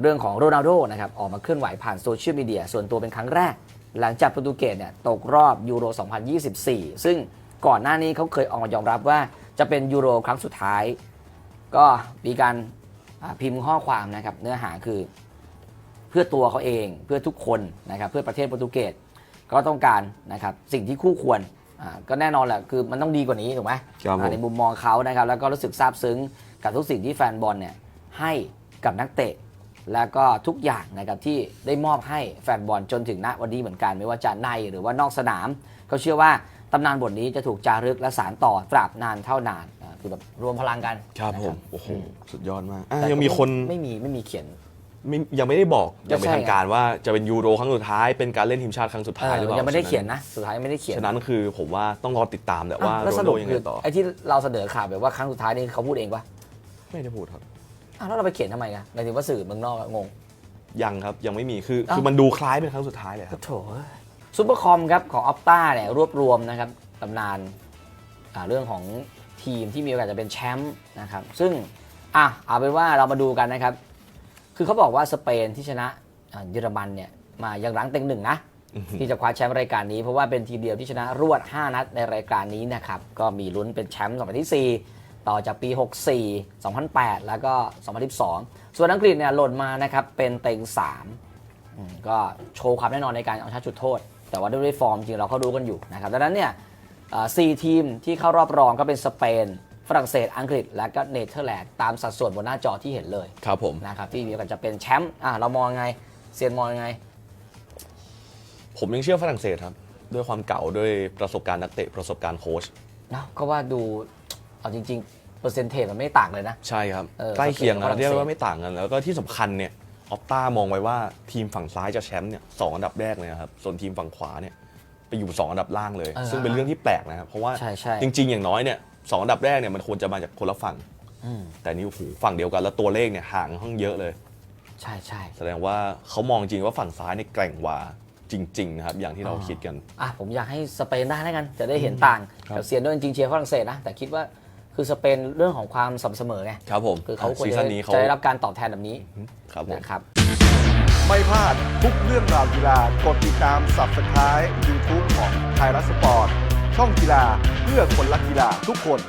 เรื่องของโรนัลโดนะครับออกมาเคลื่อนไหวผ่านโซเชียลมีเดียส่วนตัวเป็นครั้งแรก หลังจากโปรตุเกสเนี่ยตกรอบยูโร 2024 ซึ่งก่อนหน้านี้เขาเคยออกมายอมรับว่าจะเป็นยูโรครั้งสุดท้าย ก็มีการอ่าพิมพ์ข้อความนะครับเนื้อหาคือเพื่อตัวเขาเองเพื่อทุกคนนะครับเพื่อประเทศโปรตุเกสก็ต้องการนะครับสิ่งที่คู่ควรอ่าก็แน่นอนแหละคือมันต้องดีกว่านี้ถูกไหมครับผมอ่าในมุมมองเขานะครับแล้วก็รู้สึกซาบซึ้งกับทุกสิ่งที่แฟนบอลเนี่ยให้กับนักเตะ แล้วก็ทุกอย่างนะครับที่ได้มอบให้แฟนบอลจนถึงณวันนี้เหมือนกัน ไม่ว่าจะในหรือว่านอกสนามก็เชื่อว่าตำนานบทนี้จะถูกจารึกและสานต่อตราบนานเท่านานอ่าคือแบบรวมพลังกันครับนะผมโอ้โหสุดยอดมากอะแต่ยังมีคนไม่มีไม่มีเขียน ไม่ยังไม่ได้บอกก็ยังเป็นใช่ทางการว่าจะเป็นยูโรครั้งสุดท้ายเป็นการเล่นทีมชาติครั้งสุดท้ายหรือเปล่ายังไม่ได้เขียนนะ สุดท้ายยังไม่ได้เขียนฉะนั้นคือผมว่าต้องรอติดตามแหละว่าอะแล้วโรสนัลโดรุปยังคืไงอต่อไอ้ที่เราเสนอข่าวแบบว่าครั้งสุดท้ายนี่เขาพูดเองปะไม่ได้พูดครับ อ้าวแล้วเราไปเขียนทำไมกันหมายถึงว่าสื่อเมืองนอกอะงง ยังครับยังไม่มีคือเอ้าคือมันดูคล้ายเป็นครั้งสุดท้ายเลยครับ โถซูเปอร์คอมครับของออปต้าเนี่ยรวบรวมนะครับตำนานอ่าเรื่องของทีมที่มีโอกาสจะเป็นแชมป์นะครับ ซึ่งอะเอาเป็นว่าเรามาดูกันนะครับ คือเขาบอกว่าสเปนที่ชนะอ่าเยอรมันเนี่ยมายังรั้งเต็งหนึ่งนะที่จะคว้าแชมป์รายการนี้เพราะว่าเป็นทีมเดียวที่ชนะรวด 5 นัดในรายการนี้นะครับ ก็มีลุ้นเป็นแชมป์สมัยที่ 4 ต่อจากปี 64 2008 แล้วก็ 2012 ส่วนอังกฤษเนี่ยหล่นมานะครับเป็นเต็ง3อืมก็โชว์ความแน่นอนในการเอาชนะจุดโทษ แต่ว่าด้วยฟอร์มจริงเราก็รู้กันอยู่นะครับดังนั้นเนี่ยเอ่อสี่ทีมที่เข้ารอบรองก็เป็นสเปน ฝรั่งเศสอังกฤษ และก็เนเธอร์แลนด์ตามสัดส่วนบนหน้าจอที่เห็นเลยครับผมนะครับที่มีโอกาสจะเป็นแชมป์อะเรามองยังไงเซียนมองยังไง ผมยังเชื่อฝรั่งเศสครับ ด้วยความเก่าด้วยประสบการณ์นักเตะประสบการณ์โค้ชเนาะก็ว่าดู เอาจริง ๆ เปอร์เซ็นเทจมันไม่ต่างเลยนะ ใช่ครับ เออใกล้เคียงฝนะรั่งเศส เรียกว่าไม่ต่างกัน แล้วก็ที่สำคัญเนี่ยออปต้ามองไว้ว่าทีมฝั่งซ้ายจะแชมป์เนี่ยสองอันดับแรกเลยนะครับ ส่วนทีมฝั่งขวาเนี่ยไปอยู่สองอันดับล่างเลยซึ่งเป็นเรื่องที่แปลกนะครับ เพราะว่าใช่ใช่ จริง ๆ อย่างน้อยเนี่ยสองอันดับแรกเนี่ยมันควรจะมาจากคนละฝั่ง อืมแต่นี่โอ้โหฝั่งเดียวกันแล้วตัวเลขเนี่ยห่างค่อนข้างเยอะเลย ใช่ใช่แสดงว่าเขามองจริงว่าฝั่งซ้ายเนี่ยแกร่งกว่าจริงๆนะครับอย่างที่เราคิดกัน อะผมอยากให้สเปนได้แล้วกัน จะได้เห็นต่างครับ กับเซียนด้วยจริงๆเชียร์ฝรั่งเศสนะ แต่คิดว่า คือสเปนเรื่องของความสม่ำเสมอไงครับผมคือเขาควรซีจะซั่นได้นี้เขาจะได้รับการตอบแทนแบบนี้ครับผมนะครับ ไม่พลาดทุกเรื่องราวกีฬากดติดตาม Subscribe YouTube ของไทยรัฐสปอร์ตช่องกีฬาเพื่อคนรักกีฬาทุกคน